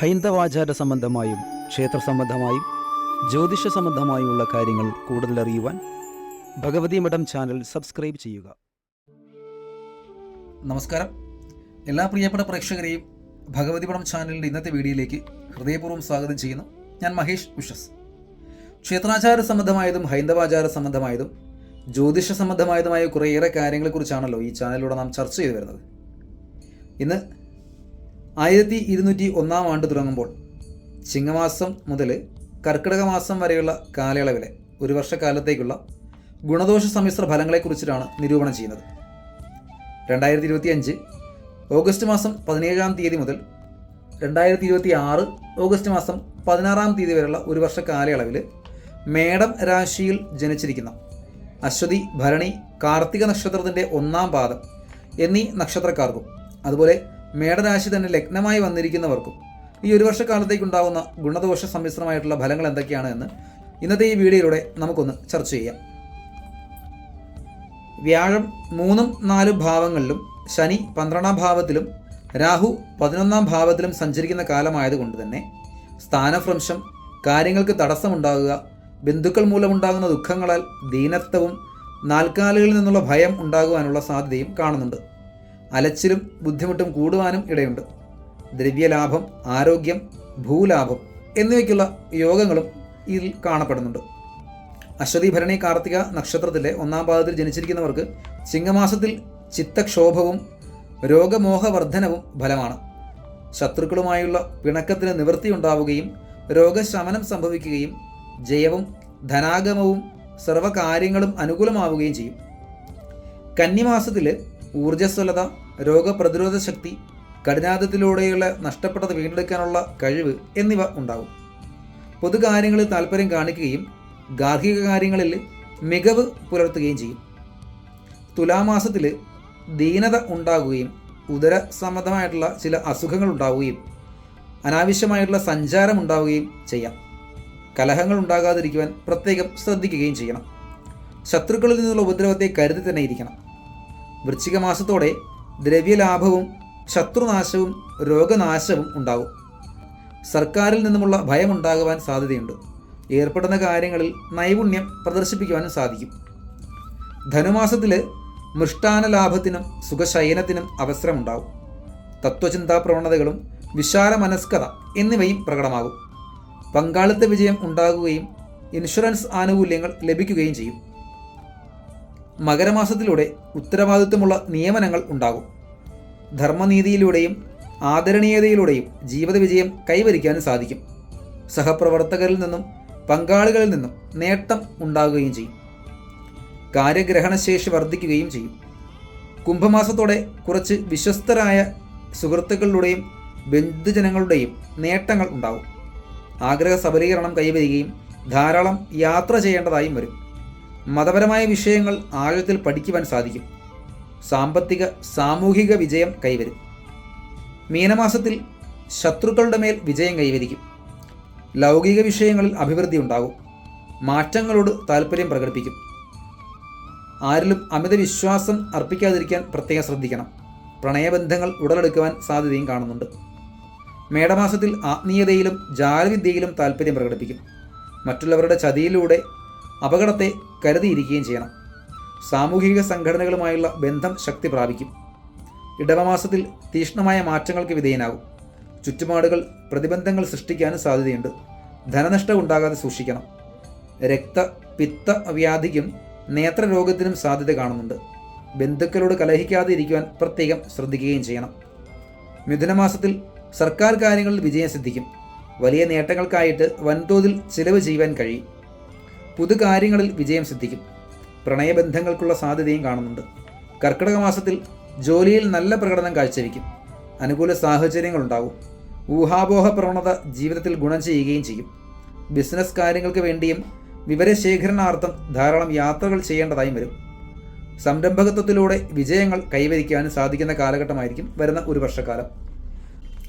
ഹൈന്ദവാചാര സംബന്ധമായും ക്ഷേത്ര സംബന്ധമായും ജ്യോതിഷ സംബന്ധമായുമുള്ള കാര്യങ്ങൾ കൂടുതൽ അറിയുവാൻ ഭഗവതി മഠം ചാനൽ സബ്സ്ക്രൈബ് ചെയ്യുക. നമസ്കാരം. എല്ലാ പ്രിയപ്പെട്ട പ്രേക്ഷകരെയും ഭഗവതി മഠം ചാനലിന്റെ ഇന്നത്തെ വീഡിയോയിലേക്ക് ഹൃദയപൂർവം സ്വാഗതം ചെയ്യുന്നു. ഞാൻ മഹേഷ് വിശ്വസ്. ക്ഷേത്രാചാര സംബന്ധമായതും ഹൈന്ദവാചാര സംബന്ധമായതും ജ്യോതിഷ സംബന്ധമായതുമായ കുറേയേറെ കാര്യങ്ങളെക്കുറിച്ചാണല്ലോ ഈ ചാനലിലൂടെ നാം ചർച്ച ചെയ്തു വരുന്നത്. ഇന്ന് ആയിരത്തി ഇരുന്നൂറ്റി ഒന്നാം ആണ്ട് തുടങ്ങുമ്പോൾ ചിങ്ങമാസം മുതൽ കർക്കിടക മാസം വരെയുള്ള കാലയളവിലെ ഒരു വർഷക്കാലത്തേക്കുള്ള ഗുണദോഷ സമ്മിശ്ര ഫലങ്ങളെക്കുറിച്ചിട്ടാണ് നിരൂപണം ചെയ്യുന്നത്. രണ്ടായിരത്തി ഇരുപത്തി അഞ്ച് ഓഗസ്റ്റ് മാസം പതിനേഴാം തീയതി മുതൽ രണ്ടായിരത്തി ഇരുപത്തി ആറ് ഓഗസ്റ്റ് മാസം പതിനാറാം തീയതി വരെയുള്ള ഒരു വർഷ കാലയളവിൽ മേടം രാശിയിൽ ജനിച്ചിരിക്കുന്ന അശ്വതി ഭരണി കാർത്തിക നക്ഷത്രത്തിന്റെ ഒന്നാം പാദം എന്നീ നക്ഷത്രക്കാർക്കും അതുപോലെ മേടരാശി തന്നെ ലഗ്നമായി വന്നിരിക്കുന്നവർക്കും ഈ ഒരു വർഷക്കാലത്തേക്കുണ്ടാകുന്ന ഗുണദോഷ സമ്മിശ്രമായിട്ടുള്ള ഫലങ്ങൾ എന്തൊക്കെയാണ് എന്ന് ഇന്നത്തെ ഈ വീഡിയോയിലൂടെ നമുക്കൊന്ന് ചർച്ച ചെയ്യാം. വ്യാഴം മൂന്നും നാലും ഭാവങ്ങളിലും ശനി പന്ത്രണ്ടാം ഭാവത്തിലും രാഹു പതിനൊന്നാം ഭാവത്തിലും സഞ്ചരിക്കുന്ന കാലമായതുകൊണ്ട് തന്നെ സ്ഥാനഭ്രംശം കാര്യങ്ങൾക്ക് തടസ്സമുണ്ടാകുക ബന്ധുക്കൾ മൂലമുണ്ടാകുന്ന ദുഃഖങ്ങളാൽ ദീനത്വവും നാൽക്കാലികളിൽ നിന്നുള്ള ഭയം ഉണ്ടാകുവാനുള്ള സാധ്യതയും കാണുന്നുണ്ട്. അലച്ചിലും ബുദ്ധിമുട്ടും കൂടുവാനും ഇടയുണ്ട്. ദ്രവ്യലാഭം ആരോഗ്യം ഭൂലാഭം എന്നിവയ്ക്കുള്ള യോഗങ്ങളും ഇതിൽ കാണപ്പെടുന്നുണ്ട്. അശ്വതി ഭരണി കാർത്തിക നക്ഷത്രത്തിലെ ഒന്നാം പാദത്തിൽ ജനിച്ചിരിക്കുന്നവർക്ക് ചിങ്ങമാസത്തിൽ ചിത്തക്ഷോഭവും രോഗമോഹവർദ്ധനവും ഫലമാണ്. ശത്രുക്കളുമായുള്ള പിണക്കത്തിന് നിവൃത്തിയുണ്ടാവുകയും രോഗശമനം സംഭവിക്കുകയും ജയവും ധനാഗമവും സർവകാര്യങ്ങളും അനുകൂലമാവുകയും ചെയ്യും. കന്നിമാസത്തിൽ ഊർജസ്വലത രോഗപ്രതിരോധ ശക്തി കഠിനാദത്തിലൂടെയുള്ള നഷ്ടപ്പെട്ടത് വീണ്ടെടുക്കാനുള്ള കഴിവ് എന്നിവ ഉണ്ടാകും പൊതുകാര്യങ്ങളിൽ താല്പര്യം കാണിക്കുകയും ഗാർഹിക കാര്യങ്ങളിൽ മികവ് പുലർത്തുകയും ചെയ്യും. തുലാമാസത്തിൽ ദീനത ഉണ്ടാകുകയും ഉദര സംബന്ധമായിട്ടുള്ള ചില അസുഖങ്ങൾ ഉണ്ടാവുകയും അനാവശ്യമായിട്ടുള്ള സഞ്ചാരം ഉണ്ടാവുകയും ചെയ്യാം. കലഹങ്ങൾ ഉണ്ടാകാതിരിക്കുവാൻ പ്രത്യേകം ശ്രദ്ധിക്കുകയും ചെയ്യണം. ശത്രുക്കളിൽ നിന്നുള്ള ഉപദ്രവത്തെ കരുതി തന്നെ ഇരിക്കണം. വൃശ്ചിക മാസത്തോടെ ദ്രവ്യലാഭവും ശത്രുനാശവും രോഗനാശവും ഉണ്ടാവും. സർക്കാരിൽ നിന്നുമുള്ള ഭയമുണ്ടാകുവാൻ സാധ്യതയുണ്ട്. ഏർപ്പെടുന്ന കാര്യങ്ങളിൽ നൈപുണ്യം പ്രദർശിപ്പിക്കുവാനും സാധിക്കും. ധനുമാസത്തിൽ മൃഷ്ടാന ലാഭത്തിനും സുഖശയനത്തിനും അവസരമുണ്ടാവും. തത്വചിന്താ പ്രവണതകളും വിശാല മനസ്കത എന്നിവയും പ്രകടമാകും. പങ്കാളിത്ത വിജയം ഉണ്ടാകുകയും ഇൻഷുറൻസ് ആനുകൂല്യങ്ങൾ ലഭിക്കുകയും ചെയ്യും. മകരമാസത്തിലൂടെ ഉത്തരവാദിത്വമുള്ള നിയമനങ്ങൾ ഉണ്ടാകും. ധർമ്മനീതിയിലൂടെയും ആദരണീയതയിലൂടെയും ജീവിത വിജയം കൈവരിക്കാനും സാധിക്കും. സഹപ്രവർത്തകരിൽ നിന്നും പങ്കാളികളിൽ നിന്നും നേട്ടം ഉണ്ടാകുകയും ചെയ്യും. കാര്യഗ്രഹണശേഷി വർദ്ധിക്കുകയും ചെയ്യും. കുംഭമാസത്തോടെ കുറച്ച് വിശ്വസ്തരായ സുഹൃത്തുക്കളുടെയും ബന്ധുജനങ്ങളുടെയും നേട്ടങ്ങൾ ഉണ്ടാകും. ആഗ്രഹ സബലീകരണം കൈവരികയും ധാരാളം യാത്ര ചെയ്യേണ്ടതായും വരും. മതപരമായ വിഷയങ്ങൾ ആഴത്തിൽ പഠിക്കുവാൻ സാധിക്കും. സാമ്പത്തിക സാമൂഹിക വിജയം കൈവരും. മീനമാസത്തിൽ ശത്രുക്കളുടെ മേൽ വിജയം കൈവരിക്കും. ലൗകിക വിഷയങ്ങളിൽ അഭിവൃദ്ധി ഉണ്ടാകും. മാറ്റങ്ങളോട് താല്പര്യം പ്രകടിപ്പിക്കും. ആരിലും അമിത വിശ്വാസം അർപ്പിക്കാതിരിക്കാൻ പ്രത്യേകം ശ്രദ്ധിക്കണം. പ്രണയബന്ധങ്ങൾ ഉടലെടുക്കുവാൻ സാധ്യതയും കാണുന്നുണ്ട്. മേടമാസത്തിൽ ആത്മീയതയിലും ജാലവിദ്യയിലും താല്പര്യം പ്രകടിപ്പിക്കും. മറ്റുള്ളവരുടെ ചതിയിലൂടെ അപകടത്തെ കരുതിയിരിക്കുകയും ചെയ്യണം. സാമൂഹിക സംഘടനകളുമായുള്ള ബന്ധം ശക്തി പ്രാപിക്കും. ഇടവമാസത്തിൽ തീക്ഷ്ണമായ മാറ്റങ്ങൾക്ക് വിധേയനാകും. ചുറ്റുപാടുകൾ പ്രതിബന്ധങ്ങൾ സൃഷ്ടിക്കാനും സാധ്യതയുണ്ട്. ധനനഷ്ടം ഉണ്ടാകാതെ സൂക്ഷിക്കണം. രക്ത പിത്ത വ്യാധിക്കും നേത്രരോഗത്തിനും സാധ്യത കാണുന്നുണ്ട്. ബന്ധുക്കളോട് കലഹിക്കാതെ ഇരിക്കുവാൻ പ്രത്യേകം ശ്രദ്ധിക്കുകയും ചെയ്യണം. മിഥുനമാസത്തിൽ സർക്കാർ കാര്യങ്ങളിൽ വിജയം സിദ്ധിക്കും. വലിയ നേട്ടങ്ങൾക്കായിട്ട് വൻതോതിൽ ചിലവ് ചെയ്യുവാൻ കഴിയും. പുതുകാര്യങ്ങളിൽ വിജയം സിദ്ധിക്കും. പ്രണയബന്ധങ്ങൾക്കുള്ള സാധ്യതയും കാണുന്നുണ്ട്. കർക്കിടക മാസത്തിൽ ജോലിയിൽ നല്ല പ്രകടനം കാഴ്ചവെക്കും. അനുകൂല സാഹചര്യങ്ങളുണ്ടാവും. ഊഹാപോഹ പ്രവണത ജീവിതത്തിൽ ഗുണം ചെയ്യുകയും ചെയ്യും. ബിസിനസ് കാര്യങ്ങൾക്ക് വേണ്ടിയും വിവരശേഖരണാർത്ഥം ധാരാളം യാത്രകൾ ചെയ്യേണ്ടതായും വരും. സംരംഭകത്വത്തിലൂടെ വിജയങ്ങൾ കൈവരിക്കാൻ സാധിക്കുന്ന കാലഘട്ടമായിരിക്കും വരുന്ന ഒരു വർഷക്കാലം.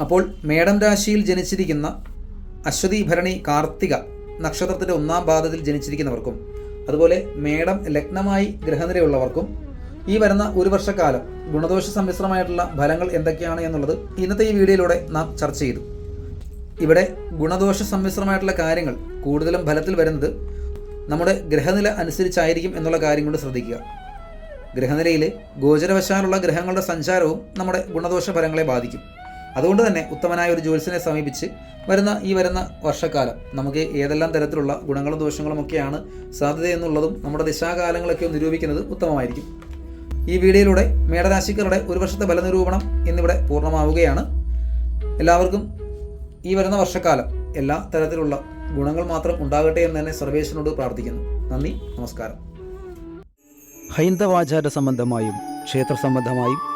അപ്പോൾ മേടം രാശിയിൽ ജനിച്ചിരിക്കുന്ന അശ്വതി ഭരണി കാർത്തിക നക്ഷത്രത്തിന്റെ ഒന്നാം പാദത്തിൽ ജനിച്ചിരിക്കുന്നവർക്കും അതുപോലെ മേടം ലഗ്നമായി ഗ്രഹനിരയുള്ളവർക്കും ഈ വരുന്ന ഒരു വർഷക്കാലം ഗുണദോഷ സമ്മിശ്രമായിട്ടുള്ള ഫലങ്ങൾ എന്തൊക്കെയാണ് എന്നുള്ളത് ഇന്നത്തെ ഈ വീഡിയോയിലൂടെ നാം ചർച്ച ചെയ്തു. ഇവിടെ ഗുണദോഷ സമ്മിശ്രമായിട്ടുള്ള കാര്യങ്ങൾ കൂടുതലും ഫലത്തിൽ വരുന്നത് നമ്മുടെ ഗ്രഹനില അനുസരിച്ചായിരിക്കും എന്നുള്ള കാര്യം കൊണ്ട് ശ്രദ്ധിക്കുക. ഗ്രഹനിലയിൽ ഗോചരവശാലുള്ള ഗ്രഹങ്ങളുടെ സഞ്ചാരവും നമ്മുടെ ഗുണദോഷ ഫലങ്ങളെ ബാധിക്കും. അതുകൊണ്ട് തന്നെ ഉത്തമനായ ഒരു ജ്യോത്സ്യനെ സമീപിച്ച് വരുന്ന ഈ വരുന്ന വർഷക്കാലം നമുക്ക് ഏതെല്ലാം തരത്തിലുള്ള ഗുണങ്ങളും ദോഷങ്ങളും ഒക്കെയാണ് സാധ്യത എന്നുള്ളതും നമ്മുടെ ദിശാകാലങ്ങളൊക്കെ നിരൂപിക്കുന്നത് ഉത്തമമായിരിക്കും. ഈ വീഡിയോയിലൂടെ മേടരാശിക്കാരുടെ ഒരു വർഷത്തെ ബലനിരൂപണം എന്നിവിടെ പൂർണമാവുകയാണ്. എല്ലാവർക്കും ഈ വരുന്ന വർഷക്കാലം എല്ലാ തരത്തിലുള്ള ഗുണങ്ങൾ മാത്രം ഉണ്ടാകട്ടെ എന്ന് തന്നെ സർവേശ്വരനോട് പ്രാർത്ഥിക്കുന്നു. നന്ദി നമസ്കാരം. ഹൈന്ദവാചാര സംബന്ധമായും ക്ഷേത്ര സംബന്ധമായും